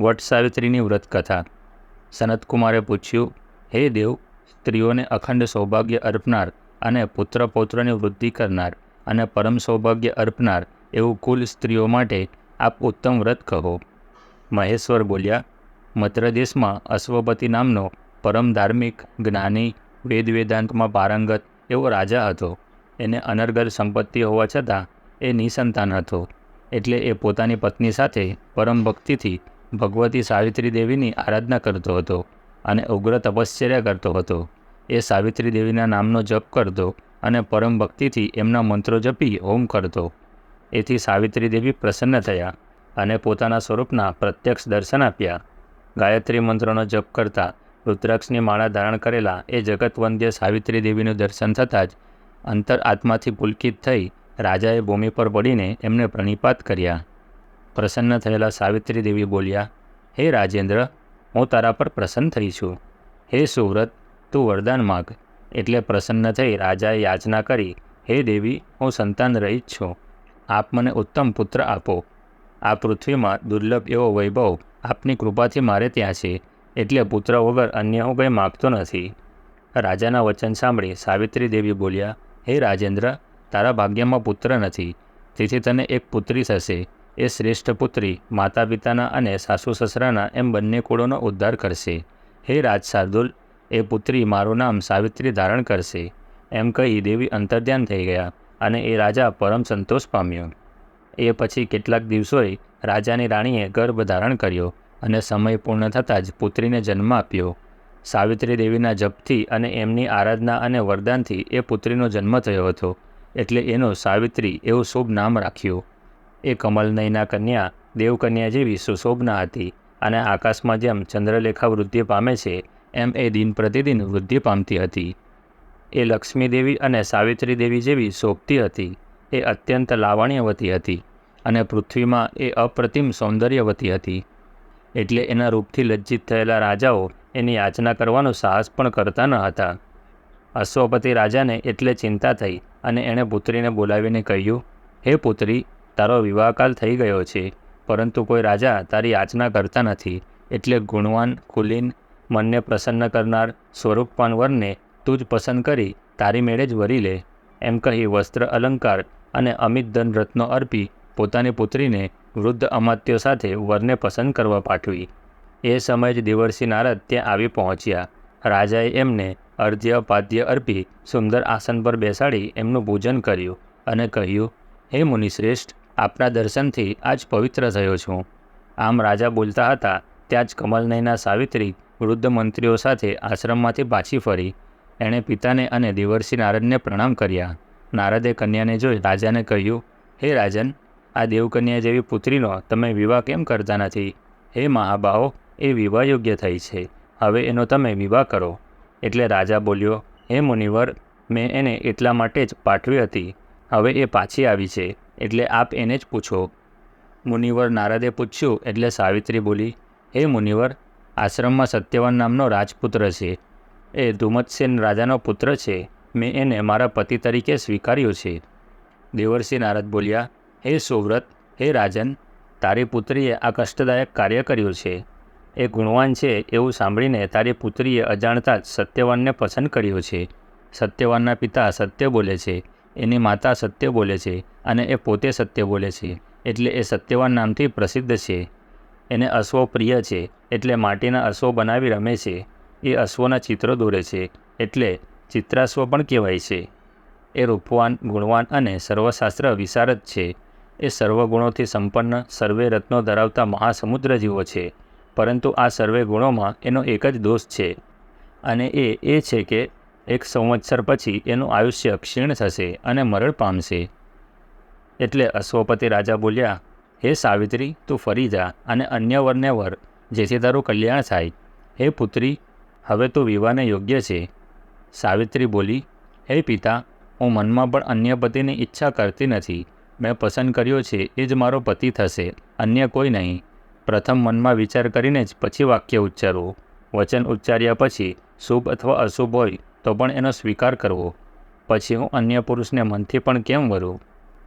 વટ સાવિત્રીની વ્રતકથા. સનતકુમારે પૂછ્યું, હે દેવ, સ્ત્રીઓને અખંડ સૌભાગ્ય અર્પનાર અને પુત્ર પૌત્રની વૃદ્ધિ કરનાર અને પરમ સૌભાગ્ય અર્પનાર એવું કુલ સ્ત્રીઓ માટે આપ ઉત્તમ વ્રત કહો. મહેશ્વર બોલ્યા મત્રદેશમાં અશ્વપતિ નામનો પરમ ધાર્મિક, જ્ઞાની વેદ વેદાંતમાં પારંગત એવો રાજા હતો. એને અનર્ગલ સંપત્તિ હોવા છતાં એ નિસંતાન હતો. એટલે એ પોતાની પત્ની સાથે પરમ ભક્તિથી ભગવતી સાવિત્રી દેવીની આરાધના કરતો હતો અને ઉગ્ર તપશ્ચર્યા કરતો હતો. એ સાવિત્રી દેવીના નામનો જપ કરતો અને પરમ ભક્તિથી એમના મંત્રો જપી હોમ કરતો. એથી સાવિત્રી દેવી પ્રસન્ન થયા અને પોતાના સ્વરૂપના પ્રત્યક્ષ દર્શન આપ્યા. ગાયત્રી મંત્રનો જપ કરતા રુદ્રાક્ષની માળા ધારણ કરેલા એ જગતવંદ્ય સાવિત્રી દેવીનું દર્શન થતાં જ અંતર આત્માથી પુલકિત થઈ રાજાએ ભૂમિ પર પડીને એમને પ્રણિપાત કર્યા. પ્રસન્ન થયેલા સાવિત્રી દેવી બોલ્યા, હે રાજેન્દ્ર, હું તારા પર પ્રસન્ન થઈ છું. હે સુવ્રત, તું વરદાન માગ. એટલે પ્રસન્ન થઈ રાજાએ યાચના કરી, હે દેવી, હું સંતાન રહિત છું. આપ મને ઉત્તમ પુત્ર આપો. આ પૃથ્વીમાં દુર્લભ એવો વૈભવ આપની કૃપાથી મારે ત્યાં છે. એટલે પુત્ર વગર અન્ય હું કંઈ માગતો નથી. રાજાના વચન સાંભળી સાવિત્રી દેવી બોલ્યા, હે રાજેન્દ્ર, તારા ભાગ્યમાં પુત્ર નથી. તેથી તને એક પુત્રી થશે. એ શ્રેષ્ઠ પુત્રી માતા પિતાના અને સાસુ સસરાના એમ બંને કુળોનો ઉદ્ધાર કરશે. હે રાજ શાર્દુલ, એ પુત્રી મારું નામ સાવિત્રી ધારણ કરશે. એમ કહી દેવી અંતર્ધ્યાન થઈ ગયા અને એ રાજા પરમ સંતોષ પામ્યો. એ પછી કેટલાક દિવસોએ રાજાની રાણીએ ગર્ભ ધારણ કર્યો અને સમય પૂર્ણ થતાં જ પુત્રીને જન્મ આપ્યો. સાવિત્રી દેવીના જપથી અને એમની આરાધના અને વરદાનથી એ પુત્રીનો જન્મ થયો હતો. એટલે એનો સાવિત્રી એવું શુભ નામ રાખ્યું. એ કમલનયના કન્યા, દેવકન્યા જેવી સુશોભના હતી અને આકાશમાં જેમ ચંદ્રલેખા વૃદ્ધિ પામે છે, એમ એ દિન પ્રતિદિન વૃદ્ધિ પામતી હતી. એ લક્ષ્મી દેવી અને સાવિત્રી દેવી જેવી શોભતી હતી. એ અત્યંત લાવણ્યવતી હતી અને પૃથ્વીમાં એ અપ્રતિમ સૌંદર્યવતી હતી. એટલે એના રૂપથી લજ્જિત થયેલા રાજાઓ એની યાચના કરવાનો સાહસ પણ કરતા ન હતા. અશ્વપતિ રાજાને એટલે ચિંતા થઈ અને એણે પુત્રીને બોલાવીને કહ્યું, હે પુત્રી તારો વિવાહકાલ થઈ ગયો છે, પરંતુ કોઈ રાજા તારી યાચના કરતા નથી, એટલે ગુણવાન, કુલીન, મનને પ્રસન્ન કરનાર સ્વરૂપવાન વરને તું જ પસંદ કરી તારી મેળે જ વરી લે. એમ કહી વસ્ત્ર અલંકાર અને અમિત ધન રત્નો અર્પી પોતાની પુત્રીને વૃદ્ધ અમાત્યો સાથે વરને પસંદ કરવા પાઠવી. એ સમયે જ દેવર્ષિ નારદ ત્યાં આવી પહોંચ્યા. રાજાએ એમને અર્ધ્ય પાદ્ય અર્પી સુંદર આસન પર બેસાડી એમનું પૂજન કર્યું અને કહ્યું, હે મુનિશ્રેષ્ઠ આપના દર્શનથી આજ પવિત્ર થયો છું. આમ રાજા બોલતા હતા, ત્યાં જ કમલનયના સાવિત્રી વૃદ્ધ મંત્રીઓ સાથે આશ્રમમાંથી પાછી ફરી. એણે પિતાને અને દેવર્ષિ નારદને પ્રણામ કર્યા. નારદે કન્યાને જોઈ રાજાને કહ્યું, હે રાજન, આ દેવકન્યા જેવી પુત્રીનો તમે વિવાહ કેમ કરતા નથી? હે મહાબાહો, એ વિવાહ યોગ્ય થઈ છે. હવે એનો તમે વિવાહ કરો. એટલે રાજા બોલ્યો, હે મુનિવર, મેં એને એટલા માટે જ પાઠવી હતી. હવે એ પાછી આવી છે. એટલે આપ એને જ પૂછો. મુનિવર નારદે પૂછ્યું, એટલે સાવિત્રી બોલી, હે મુનિવર, આશ્રમમાં સત્યવાન નામનો રાજપુત્ર છે. એ ધુમત્સેન રાજાનો પુત્ર છે. મેં એને મારા પતિ તરીકે સ્વીકાર્યો છે. દેવરસિંહ નારદ બોલ્યા, હે સુવ્રત, હે રાજન, તારી પુત્રીએ આ કષ્ટદાયક કાર્ય કર્યું છે. એ ગુણવાન છે એવું સાંભળીને તારી પુત્રીએ અજાણતા જ સત્યવાનને પસંદ કર્યો છે. સત્યવાનના પિતા સત્ય બોલે છે. એની માતા સત્ય બોલે છે અને એ પોતે સત્ય બોલે છે, એટલે એ સત્યવાન નામથી પ્રસિદ્ધ છે. એને અશ્વો પ્રિય છે, એટલે માટીના અશ્વો બનાવી રમે છે. એ અશ્વોના ચિત્રો દોરે છે, એટલે ચિત્રાશ્વ પણ કહેવાય છે. એ રૂપવાન, ગુણવાન અને સર્વશાસ્ત્ર વિશારદ છે. એ સર્વગુણોથી સંપન્ન, સર્વે રત્નો ધરાવતા મહાસમુદ્ર જેવો છે. પરંતુ આ સર્વે ગુણોમાં એનો એક જ દોષ છે. અને એ એ છે કે એક સંવત્સર પછી એનું આયુષ્ય ક્ષીણ થશે અને મરણ પામશે. એટલે અશ્વપતિ રાજા બોલ્યા, હે સાવિત્રી, તું ફરી જા અને અન્ય વરને વર, જેથી તારું કલ્યાણ થાય. હે પુત્રી, હવે તું વિવાહને યોગ્ય છે. સાવિત્રી બોલી, હે પિતા, હું મનમાં પણ અન્ય પતિની ઈચ્છા કરતી નથી. મેં પસંદ કર્યો છે એ જ મારો પતિ થશે, અન્ય કોઈ નહીં. પ્રથમ મનમાં વિચાર કરીને જ પછી વાક્ય ઉચ્ચારવું વચન ઉચ્ચાર્યા પછી શુભ અથવા અશુભ હોય. તો પણ એનો સ્વીકાર કરવો. પછી હું અન્ય પુરુષને મનથી પણ કેમ વરું?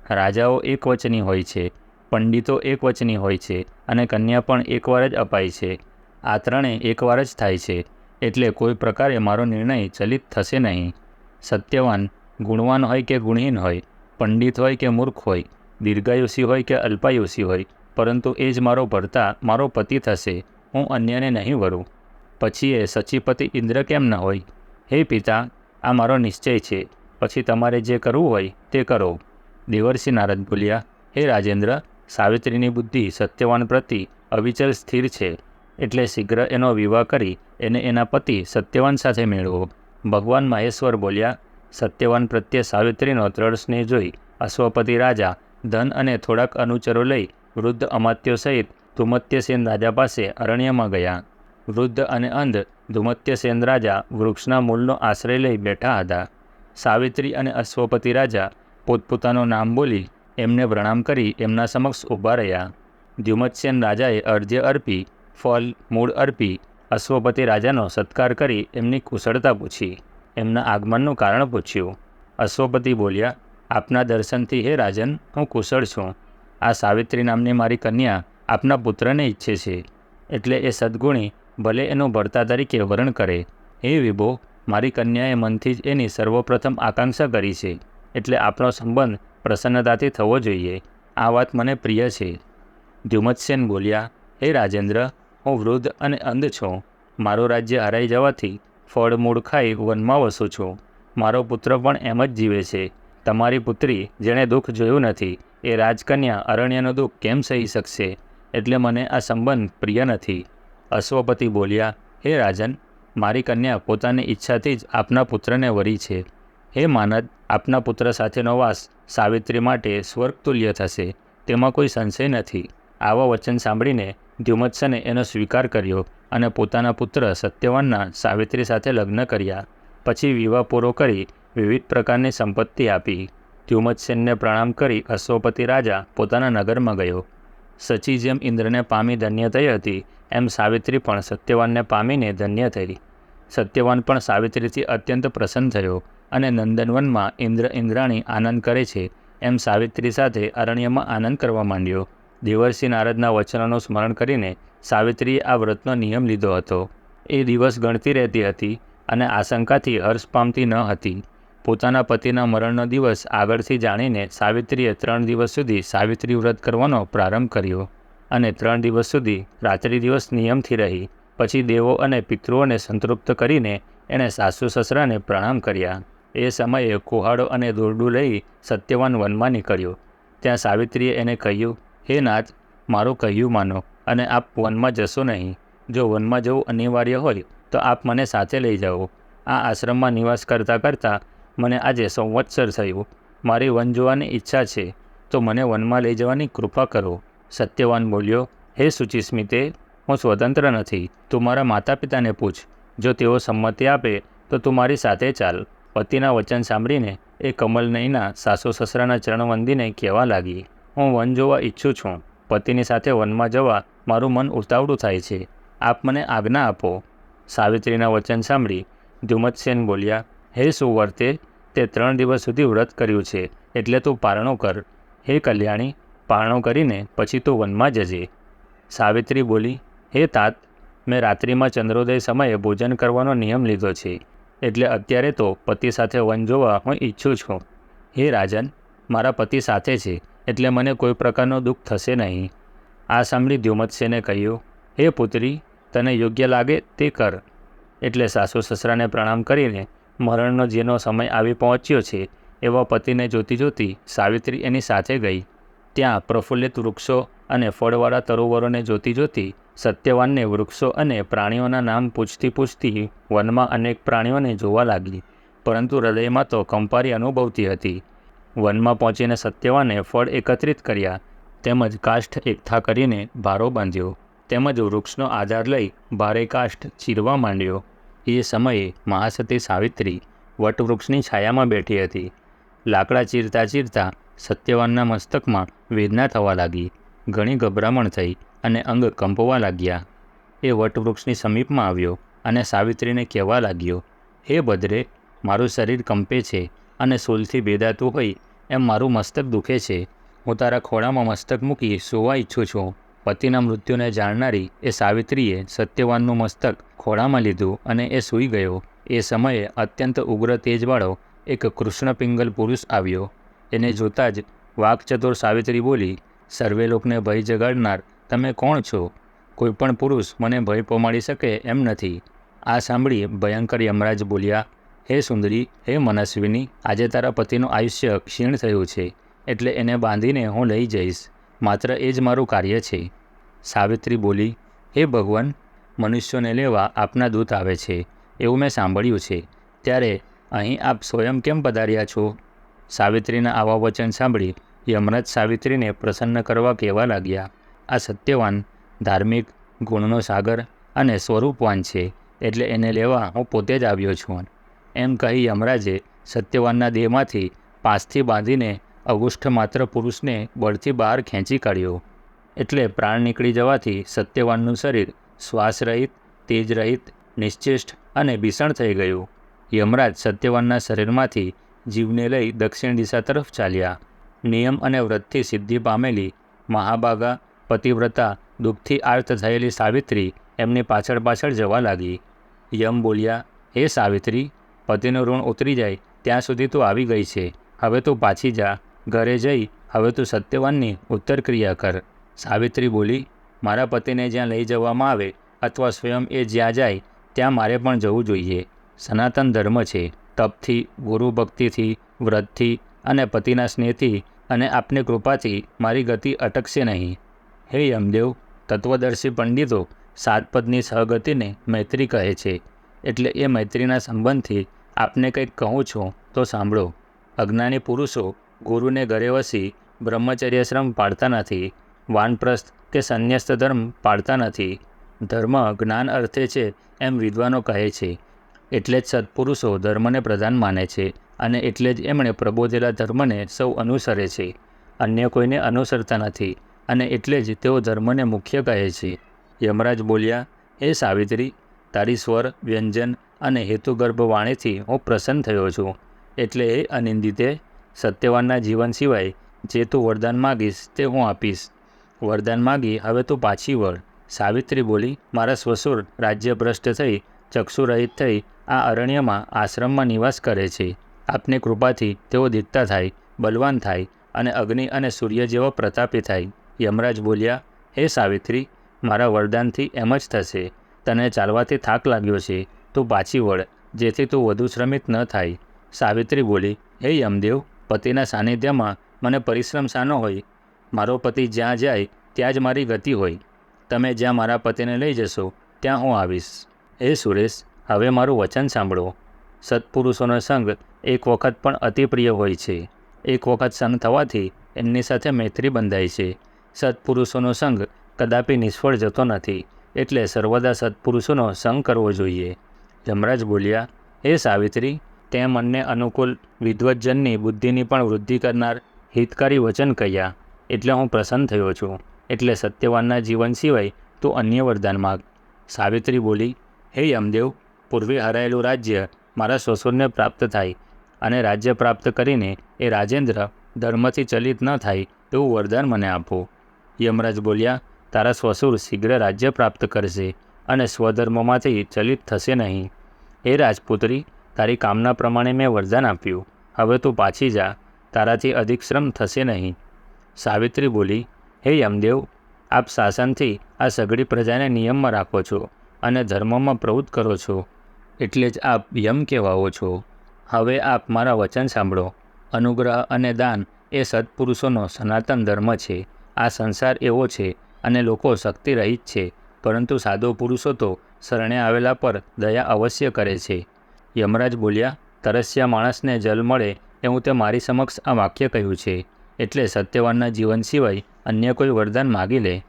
રાજાઓ એક વચની હોય છે, પંડિતો એક વચની હોય છે, અને કન્યા પણ એકવાર જ અપાય છે. આ ત્રણે એકવાર જ થાય છે, એટલે કોઈ પ્રકારે મારો નિર્ણય ચલિત થશે નહીં. સત્યવાન, ગુણવાન હોય કે ગુણહીન હોય, પંડિત હોય કે મૂર્ખ હોય, દીર્ઘાયુષી હોય કે અલ્પાયુષી હોય, પરંતુ એ જ મારો ભરતા, મારો પતિ થશે. હું અન્યને નહીં વરું. પછી એ સચીપતિ ઇન્દ્ર કેમ ન હોય? હે પિતા, આ મારો નિશ્ચય છે. પછી તમારે જે કરવું હોય તે કરો. દેવર્ષિ નારદ બોલ્યા, હે રાજેન્દ્ર, સાવિત્રીની બુદ્ધિ સત્યવાન પ્રતિ અવિચલ સ્થિર છે. એટલે શીઘ્ર એનો વિવાહ કરી એને એના પતિ સત્યવાન સાથે મેળવો. ભગવાન મહેશ્વર બોલ્યા, સત્યવાન પ્રત્યે સાવિત્રીનો દ્રઢ સ્નેહ જોઈ અશ્વપતિ રાજા ધન અને થોડાક અનુચરો લઈ વૃદ્ધ અમાત્યો સહિત ધુમત્યસેન રાજા પાસે અરણ્યમાં ગયા. વૃદ્ધ અને અંધ ધુમત્યસેન રાજા વૃક્ષના મૂળનો આશ્રય લઈ બેઠા હતા. સાવિત્રી અને અશ્વપતિ રાજા પોતપોતાનું નામ બોલી એમને પ્રણામ કરી એમના સમક્ષ ઊભા રહ્યા. ધ્યુમત્સેન રાજાએ અર્ધ્ય અર્પી, ફળ, મૂળ અર્પી, અશ્વપતિ રાજાનો સત્કાર કરી એમની કુશળતા પૂછી. એમના આગમનનું કારણ પૂછ્યું. અશ્વપતિ બોલ્યા, આપના દર્શનથી હે રાજન, હું કુશળ છું. આ સાવિત્રી નામની મારી કન્યા આપના પુત્રને ઈચ્છે છે. એટલે એ સદ્ગુણી ભલે એનો ભરતા તરીકે વર્ણ કરે હે વિભો મારી કન્યાએ મનથી જ એની સર્વપ્રથમ આકાંક્ષા કરી છે, એટલે આપણો સંબંધ પ્રસન્નતાથી થવો જોઈએ. આ વાત મને પ્રિય છે. ધ્યુમતસેન બોલ્યા, હે રાજેન્દ્ર, હું વૃદ્ધ અને અંધ છું. મારું રાજ્ય હરાઈ જવાથી ફળ, મૂળ ખાઈ વનમાં વસું છું. મારો પુત્ર પણ એમ જ જીવે છે. તમારી પુત્રી જેણે દુઃખ જોયું નથી, એ રાજકન્યા અરણ્યનું દુઃખ કેમ સહી શકશે? એટલે મને આ સંબંધ પ્રિય નથી. અશ્વપતિ બોલ્યા, હે રાજન, મારી કન્યા પોતાની ઈચ્છાથી જ આપના પુત્રને વરી છે. હે માનદ, આપના પુત્ર સાથેનો વાસ સાવિત્રી માટે સ્વર્ગતુલ્ય થશે. તેમાં કોઈ સંશય નથી. આવા વચન સાંભળીને ધ્યુમત્સને એનો સ્વીકાર કર્યો અને પોતાના પુત્ર સત્યવાનના સાવિત્રી સાથે લગ્ન કર્યા. પછી વિવાહ પૂરો કરી વિવિધ પ્રકારની સંપત્તિ આપી. ધ્યુમત્સેનને પ્રણામ કરી અશ્વપતિ રાજા પોતાના નગરમાં ગયો. સચી જેમ ઇન્દ્રને પામી ધન્ય થઈ હતી એમ સાવિત્રી પણ સત્યવાનને પામીને ધન્ય થઈ. સત્યવાન પણ સાવિત્રીથી અત્યંત પ્રસન્ન થયો અને નંદનવનમાં ઇન્દ્ર ઇન્દ્રાણી આનંદ કરે છે એમ સાવિત્રી સાથે અરણ્યમાં આનંદ કરવા માંડ્યો. દેવર્ષિ નારદના વચનોનું સ્મરણ કરીને સાવિત્રીએ આ વ્રતનો નિયમ લીધો હતો. એ દિવસ ગણતી રહેતી હતી અને આશંકાથી હર્ષ પામતી ન હતી. પોતાના પતિના મરણનો દિવસ આગળથી જાણીને સાવિત્રીએ ત્રણ દિવસ સુધી સાવિત્રી વ્રત કરવાનો પ્રારંભ કર્યો. અને ત્રણ દિવસ સુધી રાત્રિ દિવસ નિયમથી રહી. પછી દેવો અને પિતૃઓને સંતૃપ્ત કરીને એણે સાસુ સસરાને પ્રણામ કર્યા. એ સમયે કુહાડો અને દોરડું લઈ સત્યવાન વનમાં નીકળ્યો. ત્યાં સાવિત્રીએ એને કહ્યું, હે નાથ, મારું કહ્યું માનો અને આપ વનમાં જશો નહીં. જો વનમાં જવું અનિવાર્ય હોય, તો આપ મને સાથે લઈ જાઓ. આ આશ્રમમાં નિવાસ કરતાં કરતાં મને આજે સંવત્સર થયું. મારી વન જોવાની ઈચ્છા છે, તો મને વનમાં લઈ જવાની કૃપા કરો. સત્યવાન બોલ્યો, હે સુચિસ્મિતે હું સ્વતંત્ર નથી. તું મારા માતા પિતાને પૂછ. જો તેઓ સંમતિ આપે, તો તું મારી સાથે ચાલ. પતિના વચન સાંભળીને એ કમલનયના સાસુ સસરાના ચરણ વંદીને કહેવા લાગી, હું વન જોવા ઈચ્છું છું. પતિની સાથે વનમાં જવા મારું મન ઉતાવળું થાય છે. આપ મને આજ્ઞા આપો. સાવિત્રીના વચન સાંભળી ધુમતસેન બોલ્યા, હે સુવર્તે, તે ત્રણ દિવસ સુધી વ્રત કર્યું છે, એટલે તું પારણો કર. હે કલ્યાણી પારણો કરીને પછી તું વનમાં જજે. સાવિત્રી બોલી, હે તાત, મેં રાત્રિમાં ચંદ્રોદય સમયે ભોજન કરવાનો નિયમ લીધો છે. એટલે અત્યારે તો પતિ સાથે વન જોવા હું ઈચ્છું છું. હે રાજન, મારા પતિ સાથે છે, એટલે મને કોઈ પ્રકારનું દુઃખ થશે નહીં. આ સાંભળી ધ્યુમતસેને કહ્યું, હે પુત્રી, તને યોગ્ય લાગે તે કર. એટલે સાસુ સસરાને પ્રણામ કરીને મરણનો જેનો સમય આવી પહોંચ્યો છે, એવા પતિને જોતી જોતી સાવિત્રી એની સાથે ગઈ. ત્યાં પ્રફુલ્લિત વૃક્ષો અને ફળવાળા તરોવરોને જોતી જોતી સત્યવાનને વૃક્ષો અને પ્રાણીઓના નામ પૂછતી પૂછતી વનમાં અનેક પ્રાણીઓને જોવા લાગી, પરંતુ હૃદયમાં તો કંપારી અનુભવતી હતી. વનમાં પહોંચીને સત્યવાને ફળ એકત્રિત કર્યા, તેમજ કાષ્ઠ એકઠા કરીને ભારો બાંધ્યો, તેમજ વૃક્ષનો આધાર લઈ ભારે કાષ્ઠ ચીરવા માંડ્યો. એ સમયે મહાસતી સાવિત્રી વટવૃક્ષની છાયામાં બેઠી હતી. લાકડા ચીરતા ચીરતા સત્યવાનના મસ્તકમાં વેદના થવા લાગી. ઘણી ગભરામણ થઈ અને અંગ કંપવા લાગ્યા. એ વટવૃક્ષની સમીપમાં આવ્યો અને સાવિત્રીને કહેવા લાગ્યો, હે ભદ્રે મારું શરીર કંપે છે અને સોલથી ભેદાતું હોય એમ મારું મસ્તક દુખે છે. હું તારા ખોળામાં મસ્તક મૂકી સુવા ઈચ્છું છું. પતિના મૃત્યુને જાણનારી એ સાવિત્રીએ સત્યવાનનું મસ્તક ખોળામાં લીધું અને એ સૂઈ ગયો. એ સમયે અત્યંત ઉગ્ર તેજવાળો એક કૃષ્ણપિંગલ પુરુષ આવ્યો. એને જોતાં જ વાકચતુર સાવિત્રી બોલી, સર્વે લોકને ભય જગાડનાર તમે કોણ છો? કોઈ પણ પુરુષ મને ભય પમાડી શકે એમ નથી. આ સાંભળી ભયંકર યમરાજ બોલ્યા, હે સુંદરી, હે મનસ્વીની, આજે તારા પતિનું આયુષ્ય ક્ષીણ થયું છે, એટલે એને બાંધીને હું લઈ જઈશ. માત્ર એ જ મારું કાર્ય છે. સાવિત્રી બોલી, હે ભગવાન, મનુષ્યોને લેવા આપના દૂત આવે છે, એવું મેં સાંભળ્યું છે. ત્યારે અહીં આપ સ્વયં કેમ પધાર્યા છો? સાવિત્રીના આવા વચન સાંભળી યમરાજ સાવિત્રીને પ્રસન્ન કરવા કહેવા લાગ્યા. આ સત્યવાન, ધાર્મિક ગુણનો સાગર અને સ્વરૂપવાન છે, એટલે એને લેવા હું પોતે જ આવ્યો છું. એમ કહી યમરાજે સત્યવાનના દેહમાંથી પાસથી બાંધીને અગુષ્ઠ માત્ર પુરુષને બળથી બહાર ખેંચી કાઢ્યો. એટલે પ્રાણ નીકળી જવાથી સત્યવાનનું શરીર શ્વાસરહિત, તેજરહિત, નિશ્ચેષ્ટ અને ભીષણ થઈ ગયું. યમરાજ સત્યવાનના શરીરમાંથી જીવને લઈ દક્ષિણ દિશા તરફ ચાલ્યા. નિયમ અને વ્રતથી સિદ્ધિ પામેલી મહાભાગા પતિવ્રતા, દુઃખથી આર્ત થયેલી સાવિત્રી એમની પાછળ પાછળ જવા લાગી. યમ બોલ્યા, હે સાવિત્રી, પતિનું ઋણ ઉતરી જાય ત્યાં સુધી તું આવી ગઈ છે. હવે તું પાછી જા. ઘરે જઈ, હવે તું સત્યવાનની ઉત્તર ક્રિયા કર. સાવિત્રી બોલી, મારા પતિને જ્યાં લઈ જવામાં આવે અથવા સ્વયં એ જ્યાં જાય, ત્યાં મારે પણ જવું જોઈએ. સનાતન ધર્મ છે. તપથી, ગુરુ ભક્તિથી, વ્રતથી અને પતિના સ્નેહથી અને આપની કૃપાથી મારી ગતિ અટકશે નહીં. હે યમદેવ, તત્વદર્શી પંડિતો સાતપદની સહગતિને મૈત્રી કહે છે. એટલે એ મૈત્રીના સંબંધથી આપને કંઈક કહું છું તો સાંભળો. અજ્ઞાની પુરુષો ગુરુને ઘરે વસી બ્રહ્મચર્યશ્રમ પાળતા નથી, વાનપ્રસ્થ કે સંન્યસ્ત ધર્મ પાળતા નથી. ધર્મ જ્ઞાન અર્થે છે એમ વિદ્વાનો કહે છે. એટલે જ સત્પુરુષો ધર્મને પ્રધાન માને છે અને એટલે જ એમણે પ્રબોધેલા ધર્મને સૌ અનુસરે છે. અન્ય કોઈને અનુસરતા નથી અને એટલે જ તેઓ ધર્મને મુખ્ય કહે છે. યમરાજ બોલ્યા, એ સાવિત્રી, તારી સ્વર, વ્યંજન અને હેતુગર્ભ વાણીથી હું પ્રસન્ન થયો છું. એટલે એ અનિંદિતે સત્યવાનના જીવન સિવાય જે તું વરદાન માગીશ તે હું આપીશ. વરદાન માગી હવે તું પાછી વળ. સાવિત્રી બોલી, મારા સ્વસુર રાજ્યભ્રષ્ટ થઈ, ચક્ષુરહિત થઈ આ અરણ્યમાં આશ્રમમાં નિવાસ કરે છે. આપની કૃપાથી તેઓ દીપતા થાય, બલવાન થાય અને અગ્નિ અને સૂર્ય જેવો પ્રતાપી થાય. યમરાજ બોલ્યા, હે સાવિત્રી, મારા વરદાનથી એમ જ થશે. તને ચાલવાથી થાક લાગ્યો છે, તું પાછી વળ, જેથી તું વધુ શ્રમિત ન થાય. સાવિત્રી બોલી, હે યમદેવ, પતિના સાનિધ્યમાં મને પરિશ્રમ શાનો હોય? મારો પતિ જ્યાં જાય, ત્યાં જ મારી ગતિ હોય. તમે જ્યાં મારા પતિને લઈ જશો, ત્યાં હું આવીશ. હે સુરેશ હવે મારું વચન સાંભળો. સત્પુરુષોનો સંગ એક વખત પણ અતિપ્રિય હોય છે. એક વખત સંગ થવાથી એમની સાથે મૈત્રી બંધાય છે. સત્પુરુષોનો સંગ કદાપી નિષ્ફળ જતો નથી, એટલે સર્વદા સત્પુરુષોનો સંગ કરવો જોઈએ. યમરાજ બોલ્યા, હે સાવિત્રી તે મનને અનુકૂળ વિદ્વજનની બુદ્ધિની પણ વૃદ્ધિ કરનાર હિતકારી વચન કહ્યા, એટલે હું પ્રસન્ન થયો છું. એટલે સત્યવાનના જીવન સિવાય તું અન્ય વરદાન માગ. સાવિત્રી બોલી, હે યમદેવ પૂર્વે હરાયેલું રાજ્ય મારા સસુરને પ્રાપ્ત થાય અને રાજ્ય પ્રાપ્ત કરીને એ રાજેન્દ્ર ધર્મથી ચલિત ન થાય એવું વરદાન મને આપો. યમરાજ બોલ્યા, તારા સ્વસુર શીઘ્ર રાજ્ય પ્રાપ્ત કરશે અને સ્વધર્મમાંથી ચલિત થશે નહીં. હે રાજપુત્રી, તારી કામના પ્રમાણે મેં વરદાન આપ્યું. હવે તું પાછી જા, તારાથી અધિક શ્રમ થશે નહીં. સાવિત્રી બોલી, હે યમદેવ, આપ શાસનથી આ સઘળી પ્રજાને નિયમમાં રાખો છો અને ધર્મમાં પ્રવૃત્ત કરો છો. એટલે જ આપ યમ કહેવાઓ છો. હવે આપ મારા વચન સાંભળો. અનુગ્રહ અને દાન એ સત્પુરુષોનો સનાતન ધર્મ છે. આ સંસાર એવો છે અને લોકો શક્તિ રહિત છે, પરંતુ સાધુ પુરુષો તો શરણે આવેલા પર દયા અવશ્ય કરે છે. યમરાજ બોલ્યા, તરસ્યા માણસને જલ મળે એવું તે મારી સમક્ષ આ વાક્ય કહ્યું છે. એટલે સત્યવાનના જીવન સિવાય અન્ય કોઈ વરદાન માગી લે.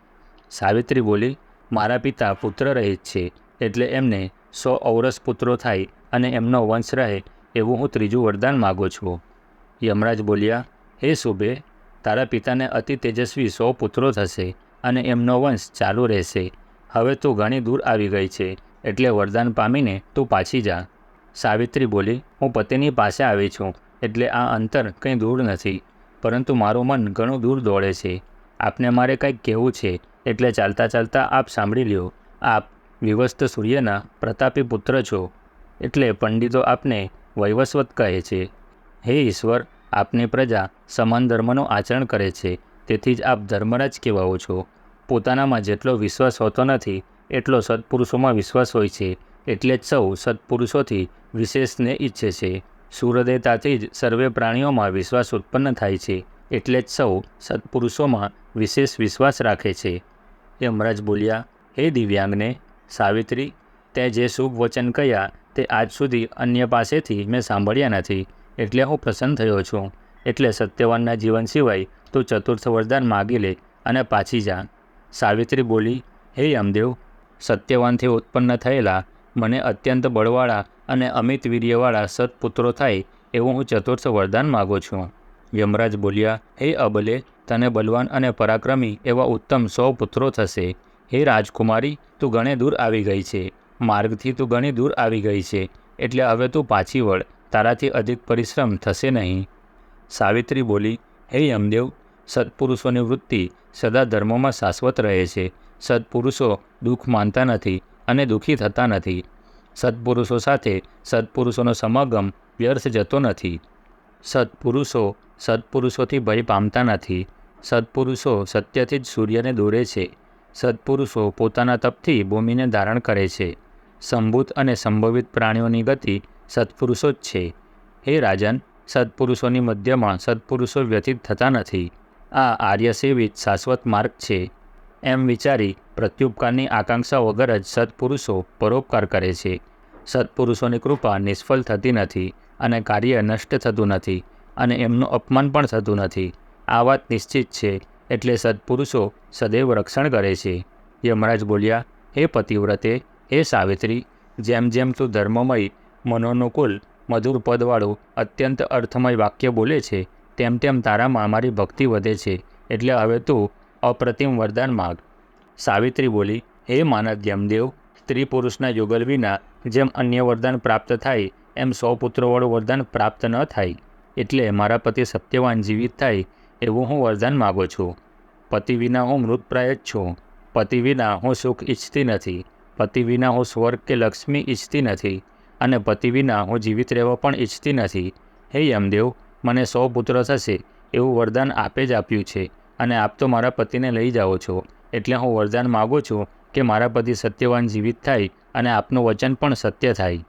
સાવિત્રી બોલી, મારા પિતા પુત્ર રહિત છે, એટલે એમને સો ઔરસ પુત્રો થાય અને એમનો વંશ રહે, એવું હું ત્રીજું વરદાન માગું છું. યમરાજ બોલ્યા, હે શુભે તારા પિતાને અતિ તેજસ્વી સો પુત્રો થશે અને એમનો વંશ ચાલુ રહેશે. હવે તું ઘણી દૂર આવી ગઈ છે, એટલે વરદાન પામીને તું પાછી જા. સાવિત્રી બોલી, હું પતિની પાસે આવી છું, એટલે આ અંતર કંઈ દૂર નથી, પરંતુ મારું મન ઘણું દૂર દોડે છે. આપને મારે કંઈક કહેવું છે, એટલે ચાલતા ચાલતા આપ સાંભળી લ્યો. આપ વિવસ્ત સૂર્યના પ્રતાપી પુત્ર છો, એટલે પંડિતો આપને વૈવસ્વત કહે છે. હે ઈશ્વર, આપની પ્રજા સમાન ધર્મનું આચરણ કરે છે, તેથી જ આપ ધર્મરાજ કહેવાઓ છો. પોતાનામાં જેટલો વિશ્વાસ હોતો નથી, એટલો સત્પુરુષોમાં વિશ્વાસ હોય છે, એટલે જ સૌ સત્પુરુષોથી વિશેષને ઈચ્છે છે. સૂર્યદેવતાથી જ સર્વે પ્રાણીઓમાં વિશ્વાસ ઉત્પન્ન થાય છે, એટલે જ સૌ સત્પુરુષોમાં વિશેષ વિશ્વાસ રાખે છે. યમરાજ બોલ્યા, હે દિવ્યાંગને સાવિત્રી, તે જે શુભ વચન કહ્યા તે આજ સુધી અન્ય પાસેથી મેં સાંભળ્યા નથી, એટલે હું પ્રસન્ન થયો છું. એટલે સત્યવાનના જીવન સિવાય તું ચતુર્થ વરદાન માગી લે અને પાછી જા. સાવિત્રી બોલી, હે યમદેવ, સત્યવાનથી ઉત્પન્ન થયેલા મને અત્યંત બળવાળા અને અમિત વીર્યવાળા સત્પુત્રો થાય એવું હું ચતુર્થ વરદાન માગું છું. યમરાજ બોલ્યા, હે અબલે, તને બલવાન અને પરાક્રમી એવા ઉત્તમ સો પુત્રો થશે. હે રાજકુમારી, તું ઘણે દૂર આવી ગઈ છે. માર્ગથી તું ઘણી દૂર આવી ગઈ છે. એટલે હવે તું પાછી વળ. તારાથી અધિક પરિશ્રમ થશે નહીં. સાવિત્રી બોલી, હે યમદેવ, સત્પુરુષોની વૃત્તિ સદા ધર્મમાં શાશ્વત રહે છે. સત્પુરુષો દુઃખ માનતા નથી અને દુઃખી થતા નથી. સત્પુરુષો સાથે સત્પુરુષોનો સમાગમ વ્યર્થ જતો નથી. સત્પુરુષો સત્પુરુષોથી ભય પામતા નથી. સત્પુરુષો સત્યથી જ સૂર્યને દોરે છે. સત્પુરુષો પોતાના તપથી ભૂમિને ધારણ કરે છે. સંભૂત અને સંભવિત પ્રાણીઓની ગતિ સત્પુરુષો જ છે. હે રાજન સત્પુરુષોની મધ્યમાં સત્પુરુષો વ્યતીત થતા નથી. આ આર્યસેવિત શાશ્વત માર્ગ છે. એમ વિચારી પ્રત્યુપકારની આકાંક્ષા વગર જ સત્પુરુષો પરોપકાર કરે છે. સત્પુરુષોની કૃપા નિષ્ફળ થતી નથી અને કાર્ય નષ્ટ થતું નથી અને એમનું અપમાન પણ થતું નથી. આ વાત નિશ્ચિત છે એટલે સત્પુરુષો સદૈવ રક્ષણ કરે છે. યમરાજ બોલ્યા, હે પતિવ્રતે, હે સાવિત્રી, જેમ જેમ તું ધર્મમય, મનોનુકૂળ, મધુર પદવાળું, અત્યંત અર્થમય વાક્ય બોલે છે, તેમ તેમ તારામાં અમારી ભક્તિ વધે છે, એટલે હવે તું અપ્રતિમ વરદાન માગ. સાવિત્રી બોલી, હે માનદ યમદેવ સ્ત્રી પુરુષના યુગલ વિના જેમ અન્ય વરદાન પ્રાપ્ત થાય, એમ સો પુત્રોવાળું વરદાન પ્રાપ્ત ન થાય, એટલે મારા પતિ સત્યવાન જીવિત થાય એવું હું વરદાન માગું છું. પતિ વિના હું મૃતપ્રાય જ છું. પતિ વિના હું સુખ ઈચ્છતી નથી. પતિ વિના હું સ્વર્ગ કે લક્ષ્મી ઈચ્છતી નથી. અને પતિ વિના હું જીવિત રહેવા પણ ઈચ્છતી નથી. હે યમદેવ, મને સો પુત્ર થશે. એવું વરદાન આપે જ આપ્યું છે. અને આપ તો મારા પતિને લઈ જાઓ છો. એટલે હું વરદાન માગું છું કે મારા પતિ સત્યવાન જીવિત થાય અને આપનું વચન પણ સત્ય થાય.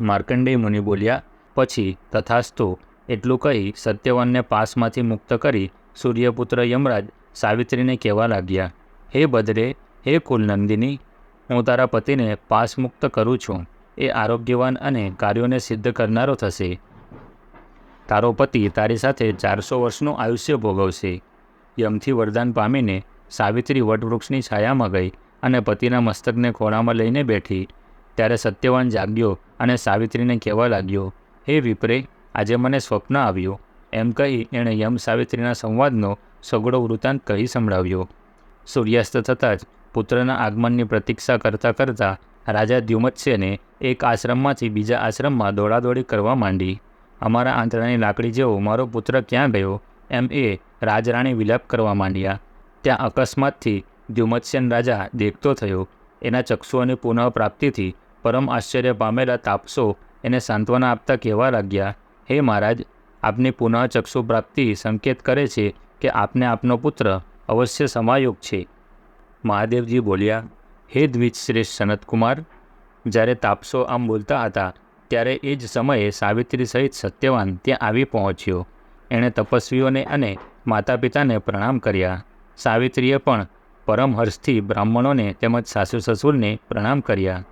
માર્કંડેય મુનિ બોલ્યા, પછી, તથાસ્તુ. એટલું કહી સત્યવાનને પાસમાંથી મુક્ત કરી સૂર્યપુત્ર યમરાજ સાવિત્રીને કહેવા લાગ્યા, હે બદરે, હે કુલનંદિની હું તારા પતિને પાસમુક્ત કરું છું. એ આરોગ્યવાન અને કાર્યોને સિદ્ધ કરનારો થશે. તારો પતિ તારી સાથે ચારસો વર્ષનું આયુષ્ય ભોગવશે. યમથી વરદાન પામીને સાવિત્રી વટવૃક્ષની છાયામાં ગઈ અને પતિના મસ્તકને ખોળામાં લઈને બેઠી. ત્યારે સત્યવાન જાગ્યો અને સાવિત્રીને કહેવા લાગ્યો, હે વિપરે, આજે મને સ્વપ્ન આવ્યું. એમ કહી એણે યમ સાવિત્રીના સંવાદનો સગડો વૃત્તાંત કહી સંભળાવ્યો. સૂર્યાસ્ત થતાં જ પુત્રના આગમનની પ્રતીક્ષા કરતાં કરતાં રાજા દ્યુમત્સ્યને એક આશ્રમમાંથી બીજા આશ્રમમાં દોડાદોડી કરવા માંડી. અમારા આંતરાની લાકડી જેવો મારો પુત્ર ક્યાં ગયો? એમ એ રાજરાણી વિલાપ કરવા માંડ્યા. ત્યાં અકસ્માતથી દ્યુમત્સ્યન રાજા દેખતો થયો. એના ચક્ષુઓની પુનઃપ્રાપ્તિથી પરમ આશ્ચર્ય પામેલા તાપસો એને સાંત્વના આપતા કહેવા લાગ્યા, હે મહારાજ આપની પુનઃચક્ષુ પ્રાપ્તિ સંકેત કરે છે કે આપને આપનો પુત્ર અવશ્ય સમાયોગ છે. મહાદેવજી બોલ્યા, હે શ્રેષ્ઠ સનતકુમાર, જ્યારે તાપસો આમ બોલતા હતા, ત્યારે એ જ સમયે સાવિત્રી સહિત સત્યવાન ત્યાં આવી પહોંચ્યો. એણે તપસ્વીઓને અને માતા પિતાને પ્રણામ કર્યા. સાવિત્રીએ પણ પરમહર્ષથી બ્રાહ્મણોને તેમજ સાસુ સસુરને પ્રણામ કર્યા.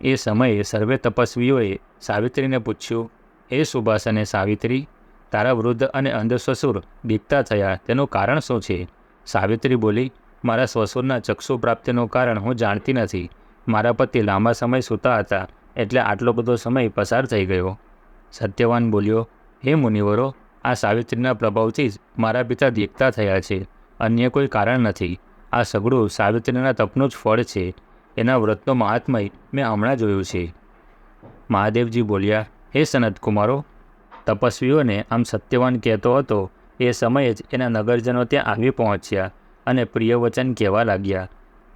એ સમયે સર્વે તપસ્વીઓએ સાવિત્રીને પૂછ્યું, હે સુભાષ અને સાવિત્રી તારા વૃદ્ધ અને અંધ સસુર દીકતા થયા, તેનું કારણ શું છે? સાવિત્રી બોલી, મારા સસુરના ચક્ષુ પ્રાપ્તિનું કારણ હું જાણતી નથી. મારા પતિ લાંબા સમય સૂતા હતા, એટલે આટલો બધો સમય પસાર થઈ ગયો. સત્યવાન બોલ્યો, હે મુનિવરો, આ સાવિત્રીના પ્રભાવથી જ મારા પિતા દીકતા થયા છે. અન્ય કોઈ કારણ નથી. આ સગડું સાવિત્રીના તપનું જ ફળ છે. એના વ્રતનો મહાત્મય મેં હમણાં જોયું છે. મહાદેવજી બોલ્યા, હે સનત કુમારો તપસ્વીઓને આમ સત્યવાન કહેતો હતો, એ સમયે જ એના નગરજનો ત્યાં આવી પહોંચ્યા અને પ્રિયવચન કહેવા લાગ્યા,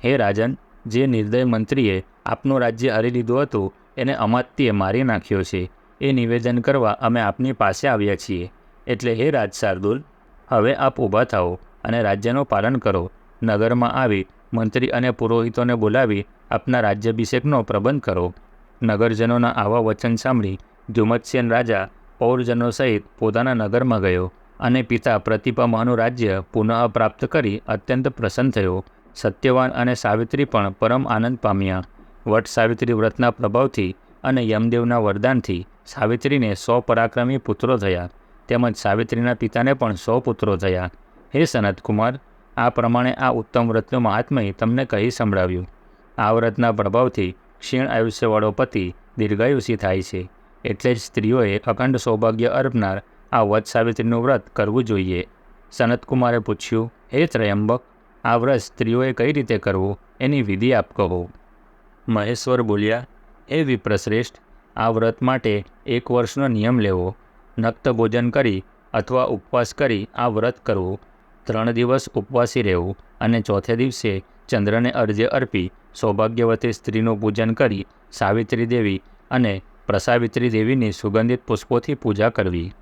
હે રાજન, જે નિર્દય મંત્રીએ આપનું રાજ્ય હરી લીધું હતું, એને અમાત્યે મારી નાખ્યો છે. એ નિવેદન કરવા અમે આપની પાસે આવ્યા છીએ. એટલે હે રાજ શાર્દુલ, હવે આપ ઊભા થાઓ અને રાજ્યનું પાલન કરો. નગરમાં આવી મંત્રી અને પુરોહિતોને બોલાવી આપના રાજ્યાભિષેકનો પ્રબંધ કરો. નગરજનોના આવા વચન સાંભળી ધુમત્સેન રાજા પૌરજનો સહિત પોતાના નગરમાં ગયો અને પિતા પ્રતિપમાનું રાજ્ય પુનઃપ્રાપ્ત કરી અત્યંત પ્રસન્ન થયો. સત્યવાન અને સાવિત્રી પણ પરમ આનંદ પામ્યા. વટ સાવિત્રી વ્રતના પ્રભાવથી અને યમદેવના વરદાનથી સાવિત્રીને સો પરાક્રમી પુત્રો થયા. તેમજ સાવિત્રીના પિતાને પણ સો પુત્રો થયા. હે સનતકુમાર, આ પ્રમાણે આ ઉત્તમ વ્રતનું મહાત્મય તમને કહી સંભળાવ્યું. આ વ્રતના પ્રભાવથી ક્ષીણ આયુષ્યવાળો પતિ દીર્ઘાયુષી થાય છે. એટલે જ સ્ત્રીઓએ અખંડ સૌભાગ્ય અર્પનાર આ વત સાવિત્રીનું વ્રત કરવું જોઈએ. સનતકુમારે પૂછ્યું, હે ત્રયંબક, આ વ્રત સ્ત્રીઓએ કઈ રીતે કરવું? એની વિધિ આપ કહો. મહેશ્વર બોલ્યા એ વિપ્રશ્રેષ્ઠ, આ વ્રત માટે એક વર્ષનો નિયમ લેવો. નક્ત ભોજન કરી અથવા ઉપવાસ કરી આ વ્રત કરવું. ત્રણ દિવસ ઉપવાસી રહેવું અને ચોથે દિવસે ચંદ્રને અર્ધ્ય અર્પી સૌભાગ્યવતી સ્ત્રીનું પૂજન કરી સાવિત્રી દેવી અને પ્રસાવિત્રી દેવીની સુગંધિત પુષ્પોથી પૂજા કરવી.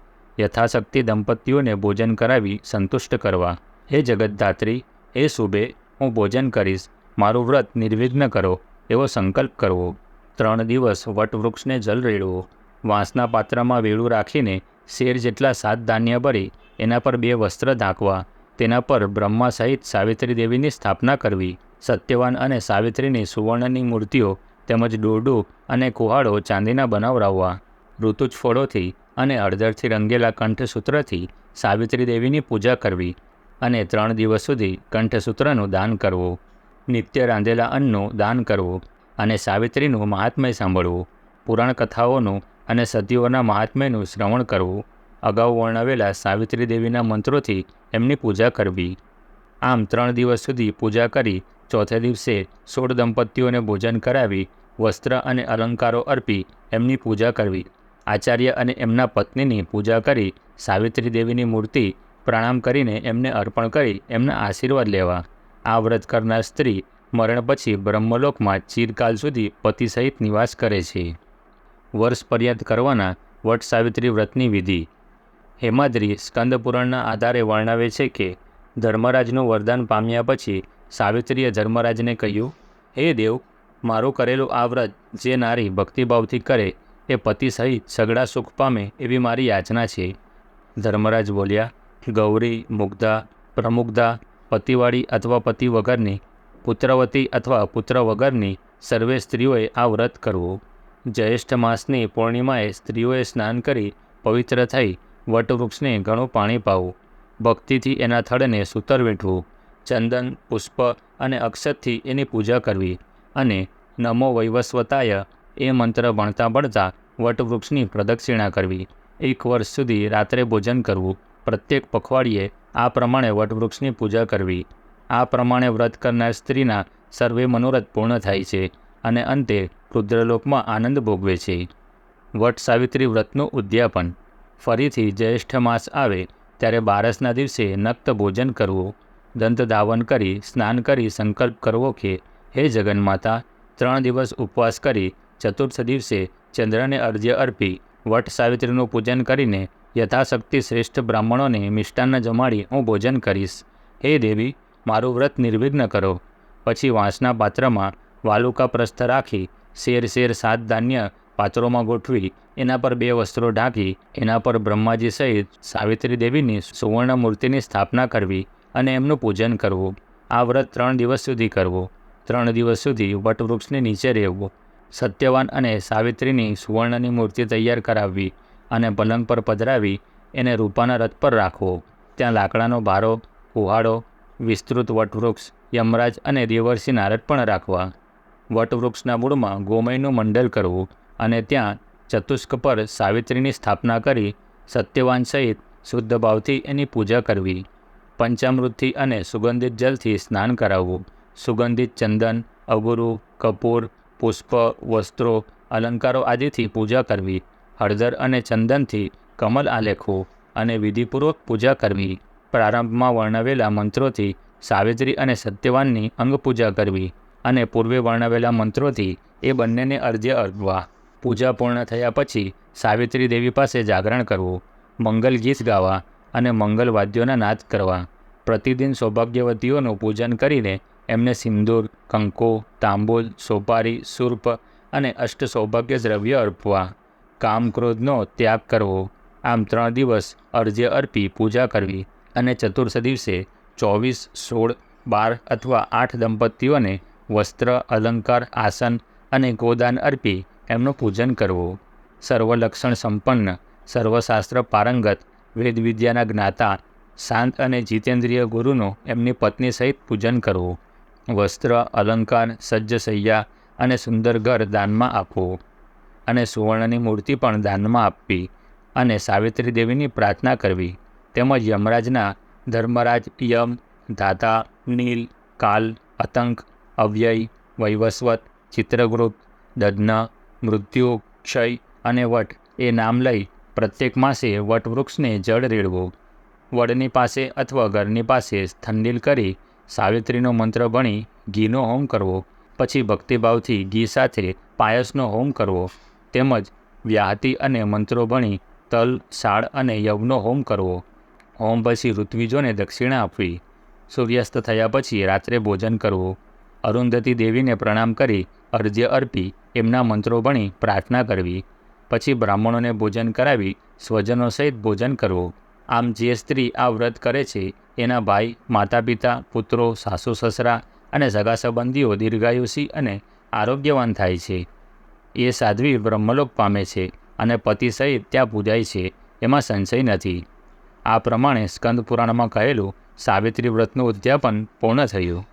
યથાશક્તિ દંપતીઓને ભોજન કરાવી સંતુષ્ટ કરવા. હે જગતધાત્રી એ શુભે, હું ભોજન કરીશ. મારું વ્રત નિર્વિઘ્ન કરો, એવો સંકલ્પ કરવો. ત્રણ દિવસ વટવૃક્ષને જલ રેડવો. વાંસના પાત્રમાં વેળું રાખીને શેર જેટલા સાત ધાન્ય ભરી એના પર બે વસ્ત્ર ઢાંકવા. તેના પર બ્રહ્મા સહિત સાવિત્રી દેવીની સ્થાપના કરવી. સત્યવાન અને સાવિત્રીની સુવર્ણની મૂર્તિઓ તેમજ દોરડું અને કુહાડો ચાંદીના બનાવરાવવા ઋતુજ ફળોથી અને હળદરથી રંગેલા કંઠસૂત્રથી સાવિત્રી દેવીની પૂજા કરવી અને ત્રણ દિવસ સુધી કંઠસૂત્રનું દાન કરવું, નિત્ય રાંધેલા અન્નનું દાન કરવું અને સાવિત્રીનું મહાત્મય સાંભળવું, પુરાણ કથાઓનું અને સદીઓના મહાત્મ્યનું શ્રવણ કરવું, અગાઉ વર્ણવેલા સાવિત્રી દેવીના મંત્રોથી એમની પૂજા કરવી. આમ ત્રણ દિવસ સુધી પૂજા કરી ચોથે દિવસે સોળ દંપતીઓને ભોજન કરાવી, વસ્ત્ર અને અલંકારો અર્પી એમની પૂજા કરવી. આચાર્ય અને એમના પત્નીની પૂજા કરી સાવિત્રી દેવીની મૂર્તિ પ્રણામ કરીને એમને અર્પણ કરી એમના આશીર્વાદ લેવા. આ વ્રત કરનાર સ્ત્રી મરણ પછી બ્રહ્મલોકમાં ચિરકાલ સુધી પતિ સહિત નિવાસ કરે છે. વર્ષ પર્યંત કરવાના વટ સાવિત્રી વ્રતની વિધિ. હેમાદ્રી સ્કંદપુરાણના આધારે વર્ણવે છે કે ધર્મરાજનું વરદાન પામ્યા પછી સાવિત્રીએ ધર્મરાજને કહ્યું, હે દેવ, મારું કરેલું આ વ્રત જે નારી ભક્તિભાવથી કરે એ પતિ સહિત સગડા સુખ પામે એવી મારી યાચના છે. ધર્મરાજ બોલ્યા, ગૌરી, મુગ્ધા, પ્રમુગ્ધા, પતિવાળી અથવા પતિ વગરની, પુત્રવતી અથવા પુત્ર વગરની સર્વે સ્ત્રીઓએ આ વ્રત કરવું. જ્યેષ્ઠ માસની પૂર્ણિમાએ સ્ત્રીઓએ સ્નાન કરી પવિત્ર થઈ વટવૃક્ષને ઘણું પાણી પાવું. ભક્તિથી એના થડને સૂતર વીંટવું ચંદન, પુષ્પ અને અક્ષતથી એની પૂજા કરવી અને નમો વૈવસ્વતાય એ મંત્ર ભણતા ભણતા વટવૃક્ષની પ્રદક્ષિણા કરવી. એક વર્ષ સુધી રાત્રે ભોજન કરવું. પ્રત્યેક પખવાડિયે આ પ્રમાણે વટવૃક્ષની પૂજા કરવી. આ પ્રમાણે વ્રત કરનાર સ્ત્રીના સર્વે મનોરથ પૂર્ણ થાય છે અને અંતે રુદ્રલોકમાં આનંદ ભોગવે છે. વટ સાવિત્રી વ્રતનું ઉદ્યાપન. ફરીથી જ્યેષ્ઠ માસ આવે ત્યારે બારસના દિવસે નક્ત ભોજન કરવું. દંત ધાવન કરી, સ્નાન કરી, સંકલ્પ કરવો કે, હે જગન્માતા, ત્રણ દિવસ ઉપવાસ કરી, ચતુર્થ દિવસે ચંદ્રને અર્ધ્ય અર્પી, વટ સાવિત્રીનું પૂજન કરીને યથાશક્તિ શ્રેષ્ઠ બ્રાહ્મણોને મિષ્ટાન્ન જમાડી હું ભોજન કરીશ. હે દેવી, મારું વ્રત નિર્વિઘ્ન કરો. પછી વાંસના પાત્રમાં વાલુકા પ્રસ્થ રાખી, શેર શેર સાત ધાન્ય પાત્રોમાં ગોઠવી, એના પર બે વસ્ત્રો ઢાંકી, એના પર બ્રહ્માજી સહિત સાવિત્રી દેવીની સુવર્ણ મૂર્તિની સ્થાપના કરવી. અને એમનું પૂજન કરવું. આ વ્રત ત્રણ દિવસ સુધી કરવું. ત્રણ દિવસ સુધી વટવૃક્ષની નીચે રહેવું. સત્યવાન અને સાવિત્રીની સુવર્ણની મૂર્તિ તૈયાર કરાવવી અને પલંગ પર પધરાવી એને રૂપાના રથ પર રાખવો. ત્યાં લાકડાનો ભારો કુહાડો, વિસ્તૃત વટવૃક્ષ, યમરાજ અને દેવર્ષિ નારદ પણ રાખવા. વટવૃક્ષના મૂળમાં ગોમયનું મંડલ કરવું અને ત્યાં ચતુષ્ક પર સાવિત્રીની સ્થાપના કરી સત્યવાન સહિત શુદ્ધ ભાવથી એની પૂજા કરવી. પંચામૃતથી અને સુગંધિત જલથી સ્નાન કરાવવું. સુગંધિત ચંદન, અગુરુ, કપૂર, પુષ્પ, વસ્ત્રો, અલંકારો આદિથી પૂજા કરવી. હળદર અને ચંદનથી કમલ આલેખવું અને વિધિપૂર્વક પૂજા કરવી. પ્રારંભમાં વર્ણવેલા મંત્રોથી સાવિત્રી અને સત્યવાનની અંગપૂજા કરવી અને પૂર્વે વર્ણવેલા મંત્રોથી એ બંનેને અર્ધ્ય અર્પવા પૂજા પૂર્ણ થયા પછી સાવિત્રી દેવી પાસે જાગરણ કરવું. મંગલ ગીત ગાવા અને મંગલ વાદ્યોના નાદ કરવા. પ્રતિદિન સૌભાગ્યવતીઓનું પૂજન કરીને એમને સિંદૂર, કંકો, તાંબુલ, સોપારી, સુર્પ અને અષ્ટ સૌભાગ્ય દ્રવ્ય અર્પવા. કામ ક્રોધનો ત્યાગ કરવો. આમ ત્રણ દિવસ અર્ધ્ય અર્પી પૂજા કરવી અને ચતુર્થ દિવસે ચોવીસ, સોળ, બાર અથવા આઠ દંપતીઓને વસ્ત્ર, અલંકાર, આસન અને ગોદાન અર્પી એમનું પૂજન કરવું. સર્વલક્ષણ સંપન્ન, સર્વશાસ્ત્ર પારંગત વેદવિદ્યાના જ્ઞાતા શાંત અને જીતેન્દ્રિય ગુરુનું એમની પત્ની સહિત પૂજન કરવું. વસ્ત્ર, અલંકાર, સજ્જ સૈયા અને સુંદર ઘર દાનમાં આપવું. અને સુવર્ણની મૂર્તિ પણ દાનમાં આપવી અને સાવિત્રી દેવીની પ્રાર્થના કરવી. તેમજ યમરાજના ધર્મરાજ, યમ, ધાતા, નીલ, કાલ, અતંક, અવ્યય, વૈવસ્વત, ચિત્રગુપ્ત, દધ્ન, મૃત્યુ, ક્ષય અને વટ એ નામ લઈ પ્રત્યેક માસે વટવૃક્ષને જળ રેડવું. વડની પાસે અથવા ઘરની પાસે સ્થંડિલ કરી સાવિત્રીનો મંત્ર ભણી ઘીનો હોમ કરવો. પછી ભક્તિભાવથી ઘી સાથે પાયસનો હોમ કરવો. તેમજ વ્યાહતી અને મંત્રો ભણી તલ, સાળ અને યવનો હોમ કરવો. હોમ પછી ઋત્વિજોને દક્ષિણા આપવી. સૂર્યાસ્ત થયા પછી રાત્રે ભોજન કરવું. અરુંધતી દેવીને પ્રણામ કરી અર્ધ્ય અર્પી એમના મંત્રો ભણી પ્રાર્થના કરવી. પછી બ્રાહ્મણોને ભોજન કરાવી સ્વજનો સહિત ભોજન કરવું. આમ જે સ્ત્રી આ વ્રત કરે છે, એના ભાઈ માતા પિતા પુત્રો, સાસુ, સસરા અને સગા સંબંધીઓ દીર્ઘાયુષી અને આરોગ્યવાન થાય છે. એ સાધ્વી બ્રહ્મલોક પામે છે અને પતિ સહિત ત્યાં પૂજાય છે, એમાં સંશય નથી. આ પ્રમાણે સ્કંદ પુરાણમાં કહેલું સાવિત્રી વ્રતનું ઉદ્યાપન પૂર્ણ થયું.